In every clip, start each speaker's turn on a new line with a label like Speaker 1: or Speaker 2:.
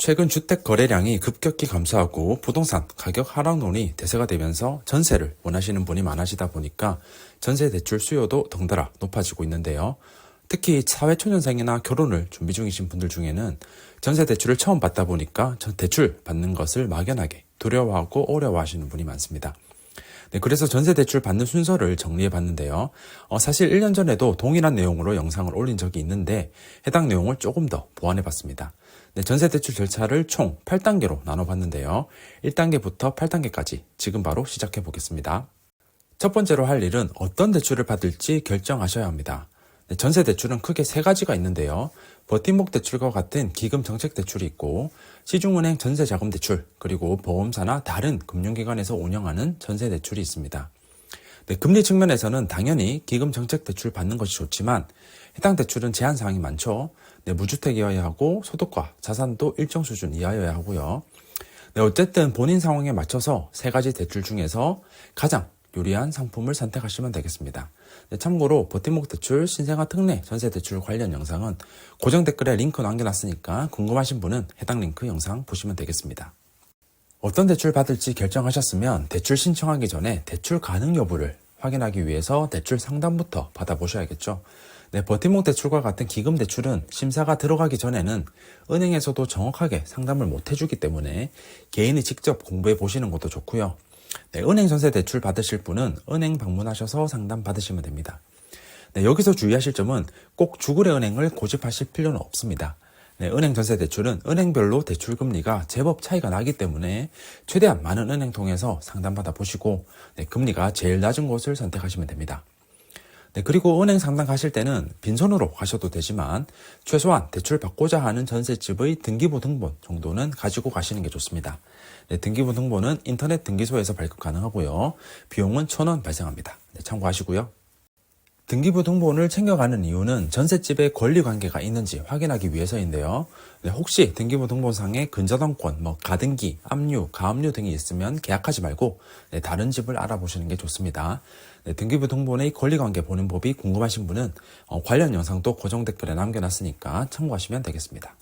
Speaker 1: 최근 주택 거래량이 급격히 감소하고 부동산 가격 하락론이 대세가 되면서 전세를 원하시는 분이 많아지다 보니까 전세 대출 수요도 덩달아 높아지고 있는데요. 특히 사회초년생이나 결혼을 준비 중이신 분들 중에는 전세 대출을 처음 받다 보니까 전 대출 받는 것을 막연하게 두려워하고 어려워하시는 분이 많습니다. 네, 그래서 전세 대출 받는 순서를 정리해 봤는데요. 어, 사실 1년 전에도 동일한 내용으로 영상을 올린 적이 있는데 해당 내용을 조금 더 보완해 봤습니다. 네, 전세 대출 절차를 총 8단계로 나눠 봤는데요. 1단계부터 8단계까지 지금 바로 시작해 보겠습니다. 첫 번째로 할 일은 어떤 대출을 받을지 결정하셔야 합니다. 네, 전세 대출은 크게 세 가지가 있는데요. 버팀목 대출과 같은 기금 정책 대출이 있고 시중은행 전세 자금 대출 그리고 보험사나 다른 금융기관에서 운영하는 전세 대출이 있습니다. 네, 금리 측면에서는 당연히 기금 정책 대출 받는 것이 좋지만 해당 대출은 제한 사항이 많죠. 네, 무주택이어야 하고 소득과 자산도 일정 수준 이하여야 하고요. 네, 어쨌든 본인 상황에 맞춰서 세 가지 대출 중에서 가장 유리한 상품을 선택하시면 되겠습니다. 네, 참고로 버팀목 대출, 신생아 특례 전세 대출 관련 영상은 고정 댓글에 링크 남겨놨으니까 궁금하신 분은 해당 링크 영상 보시면 되겠습니다. 어떤 대출 받을지 결정하셨으면 대출 신청하기 전에 대출 가능 여부를 확인하기 위해서 대출 상담부터 받아보셔야겠죠. 네, 버팀목 대출과 같은 기금 대출은 심사가 들어가기 전에는 은행에서도 정확하게 상담을 못 해주기 때문에 개인이 직접 공부해 보시는 것도 좋고요. 네, 은행 전세 대출 받으실 분은 은행 방문하셔서 상담 받으시면 됩니다. 네, 여기서 주의하실 점은 꼭 주거래 은행을 고집하실 필요는 없습니다. 네, 은행 전세 대출은 은행별로 대출 금리가 제법 차이가 나기 때문에 최대한 많은 은행 통해서 상담받아 보시고 네, 금리가 제일 낮은 곳을 선택하시면 됩니다. 네, 그리고 은행 상담 가실 때는 빈손으로 가셔도 되지만 최소한 대출 받고자 하는 전세집의 등기부 등본 정도는 가지고 가시는 게 좋습니다. 네, 등기부 등본은 인터넷 등기소에서 발급 가능하고요. 비용은 1,000원 발생합니다. 네, 참고하시고요. 등기부 등본을 챙겨가는 이유는 전셋집에 권리 관계가 있는지 확인하기 위해서인데요. 네, 혹시 등기부 등본상에 근저당권, 뭐 가등기, 압류, 가압류 등이 있으면 계약하지 말고 네, 다른 집을 알아보시는 게 좋습니다. 네, 등기부 등본의 권리 관계 보는 법이 궁금하신 분은 어, 관련 영상도 고정 댓글에 남겨놨으니까 참고하시면 되겠습니다.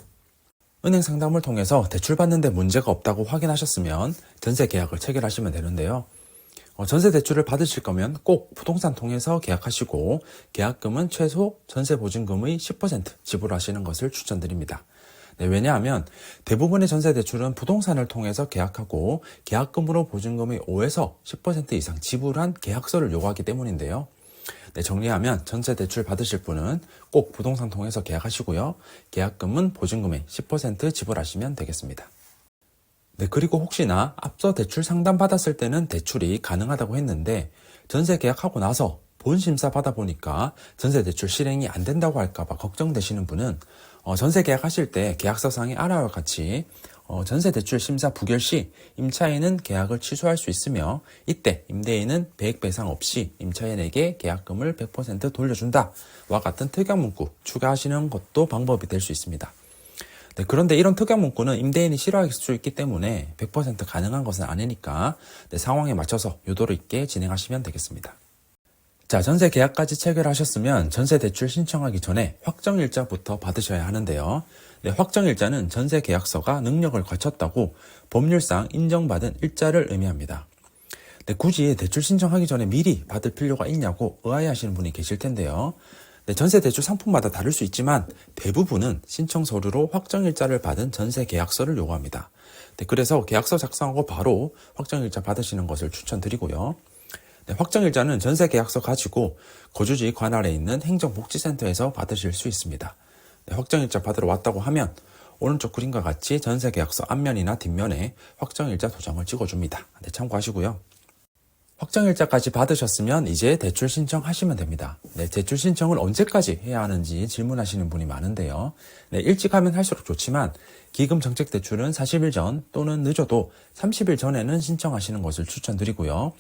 Speaker 1: 은행 상담을 통해서 대출 받는데 문제가 없다고 확인하셨으면 전세 계약을 체결하시면 되는데요. 어, 전세 대출을 받으실 거면 꼭 부동산 통해서 계약하시고 계약금은 최소 전세 보증금의 10% 지불하시는 것을 추천드립니다. 네, 왜냐하면 대부분의 전세 대출은 부동산을 통해서 계약하고 계약금으로 보증금의 5에서 10% 이상 지불한 계약서를 요구하기 때문인데요. 네, 정리하면 전세 대출 받으실 분은 꼭 부동산 통해서 계약하시고요. 계약금은 보증금의 10% 지불하시면 되겠습니다. 네, 그리고 혹시나 앞서 대출 상담 받았을 때는 대출이 가능하다고 했는데 전세 계약하고 나서 본 심사 받아보니까 전세 대출 실행이 안 된다고 할까봐 걱정되시는 분은 어, 전세 계약하실 때 계약서상의 아래와 같이 어, 전세 대출 심사 부결 시 임차인은 계약을 취소할 수 있으며 이때 임대인은 배액 배상 없이 임차인에게 계약금을 100% 돌려준다와 같은 특약 문구 추가하시는 것도 방법이 될 수 있습니다. 네, 그런데 이런 특약 문구는 임대인이 싫어할 수 있기 때문에 100% 가능한 것은 아니니까 네, 상황에 맞춰서 유도를 있게 진행하시면 되겠습니다. 자, 전세 계약까지 체결하셨으면 전세 대출 신청하기 전에 확정일자부터 받으셔야 하는데요. 네, 확정일자는 전세 계약서가 능력을 갖췄다고 법률상 인정받은 일자를 의미합니다. 네, 굳이 대출 신청하기 전에 미리 받을 필요가 있냐고 의아해하시는 분이 계실 텐데요. 네, 전세 대출 상품마다 다를 수 있지만 대부분은 신청 서류로 확정일자를 받은 전세 계약서를 요구합니다. 네, 그래서 계약서 작성하고 바로 확정일자 받으시는 것을 추천드리고요. 네, 확정일자는 전세 계약서 가지고 거주지 관할에 있는 행정복지센터에서 받으실 수 있습니다. 네, 확정일자 받으러 왔다고 하면 오른쪽 그림과 같이 전세 계약서 앞면이나 뒷면에 확정일자 도장을 찍어줍니다. 네, 참고하시고요. 확정일자까지 받으셨으면 이제 대출 신청하시면 됩니다. 네, 대출 신청을 언제까지 해야 하는지 질문하시는 분이 많은데요. 네, 일찍 하면 할수록 좋지만 기금 정책 대출은 40일 전 또는 늦어도 30일 전에는 신청하시는 것을 추천드리고요.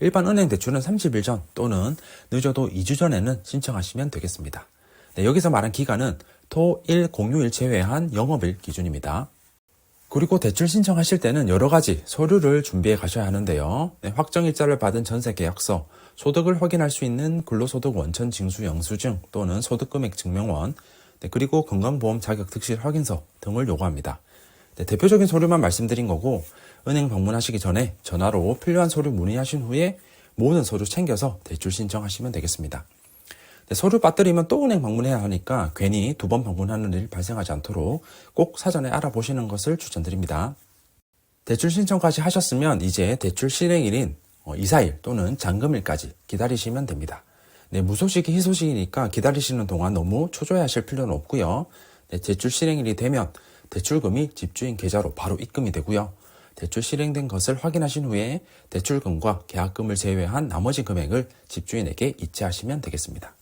Speaker 1: 일반 은행 대출은 30일 전 또는 늦어도 2주 전에는 신청하시면 되겠습니다. 네, 여기서 말한 기간은 토, 일, 공휴일 제외한 영업일 기준입니다. 그리고 대출 신청하실 때는 여러 가지 서류를 준비해 가셔야 하는데요. 네, 확정일자를 받은 전세 계약서, 소득을 확인할 수 있는 근로소득 원천 징수 영수증 또는 소득금액 증명원, 네, 그리고 건강보험 자격 득실 확인서 등을 요구합니다. 네, 대표적인 서류만 말씀드린 거고 은행 방문하시기 전에 전화로 필요한 서류 문의하신 후에 모든 서류 챙겨서 대출 신청하시면 되겠습니다. 네, 서류 빠뜨리면 또 은행 방문해야 하니까 괜히 두 번 방문하는 일 발생하지 않도록 꼭 사전에 알아보시는 것을 추천드립니다. 대출 신청까지 하셨으면 이제 대출 실행일인 어, 이사일 또는 잔금일까지 기다리시면 됩니다. 네, 무소식이 희소식이니까 기다리시는 동안 너무 초조해하실 필요는 없고요. 네, 대출 실행일이 되면 대출금이 집주인 계좌로 바로 입금이 되고요. 대출 실행된 것을 확인하신 후에 대출금과 계약금을 제외한 나머지 금액을 집주인에게 이체하시면 되겠습니다.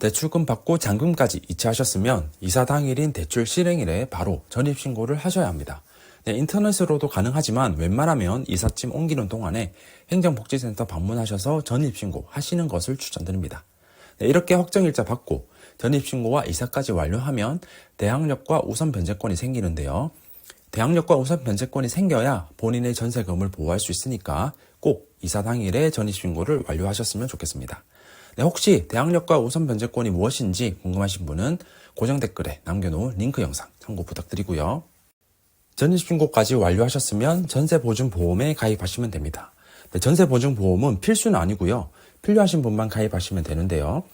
Speaker 1: 대출금 받고 잔금까지 이체하셨으면 이사 당일인 대출 실행일에 바로 전입신고를 하셔야 합니다. 네, 인터넷으로도 가능하지만 웬만하면 이삿짐 옮기는 동안에 행정복지센터 방문하셔서 전입신고 하시는 것을 추천드립니다. 네, 이렇게 확정일자 받고 전입신고와 이사까지 완료하면 대항력과 우선 변제권이 생기는데요. 대항력과 우선 변제권이 생겨야 본인의 전세금을 보호할 수 있으니까 꼭 이사 당일에 전입신고를 완료하셨으면 좋겠습니다. 네, 혹시 대항력과 우선 변제권이 무엇인지 궁금하신 분은 고정 댓글에 남겨놓은 링크 영상 참고 부탁드리고요. 전입신고까지 완료하셨으면 전세보증보험에 가입하시면 됩니다. 네, 전세보증보험은 필수는 아니고요. 필요하신 분만 가입하시면 되는데요.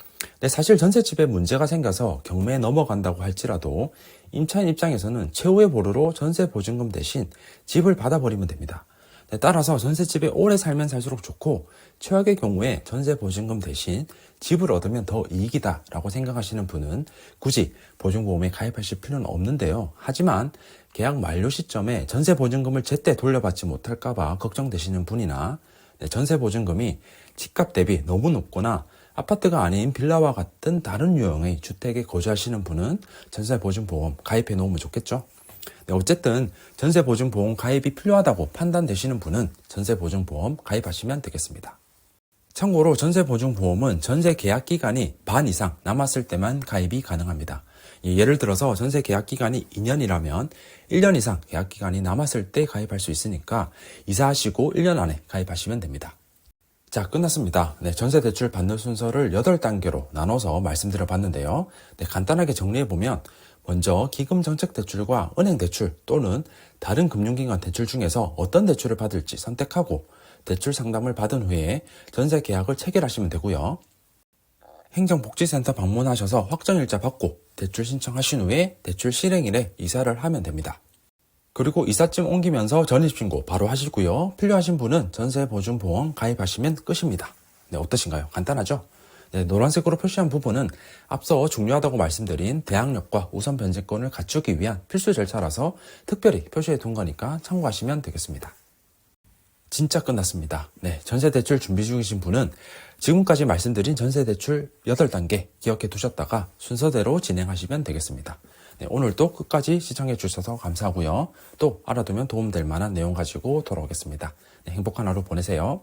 Speaker 1: 네, 사실 전셋집에 문제가 생겨서 경매에 넘어간다고 할지라도 임차인 입장에서는 최후의 보루로 전세보증금 대신 집을 받아버리면 됩니다. 네, 따라서 전셋집에 오래 살면 살수록 좋고 최악의 경우에 전세 보증금 대신 집을 얻으면 더 이익이다 라고 생각하시는 분은 굳이 보증보험에 가입하실 필요는 없는데요. 하지만 계약 만료 시점에 전세 보증금을 제때 돌려받지 못할까봐 걱정되시는 분이나 네, 전세 보증금이 집값 대비 너무 높거나 아파트가 아닌 빌라와 같은 다른 유형의 주택에 거주하시는 분은 전세 보증보험 가입해 놓으면 좋겠죠. 네, 어쨌든 전세보증보험 가입이 필요하다고 판단되시는 분은 전세보증보험 가입하시면 되겠습니다. 참고로 전세보증보험은 전세 계약 기간이 반 이상 남았을 때만 가입이 가능합니다. 예, 예를 들어서 전세 계약 기간이 2년이라면 1년 이상 계약 기간이 남았을 때 가입할 수 있으니까 이사하시고 1년 안에 가입하시면 됩니다. 자, 끝났습니다. 네, 전세 대출 받는 순서를 8단계로 나눠서 말씀드려 봤는데요. 네, 간단하게 정리해 보면 먼저 기금 정책 대출과 은행 대출 또는 다른 금융기관 대출 중에서 어떤 대출을 받을지 선택하고 대출 상담을 받은 후에 전세 계약을 체결하시면 되고요. 행정복지센터 방문하셔서 확정일자 받고 대출 신청하신 후에 대출 실행일에 이사를 하면 됩니다. 그리고 이삿짐 옮기면서 전입신고 바로 하시고요. 필요하신 분은 전세보증보험 가입하시면 끝입니다. 네, 어떠신가요? 간단하죠? 네, 노란색으로 표시한 부분은 앞서 중요하다고 말씀드린 대항력과 우선 변제권을 갖추기 위한 필수 절차라서 특별히 표시해 둔 거니까 참고하시면 되겠습니다. 진짜 끝났습니다. 네, 전세 대출 준비 중이신 분은 지금까지 말씀드린 전세 대출 8단계 기억해 두셨다가 순서대로 진행하시면 되겠습니다. 네, 오늘도 끝까지 시청해 주셔서 감사하고요. 또 알아두면 도움될 만한 내용 가지고 돌아오겠습니다. 네, 행복한 하루 보내세요.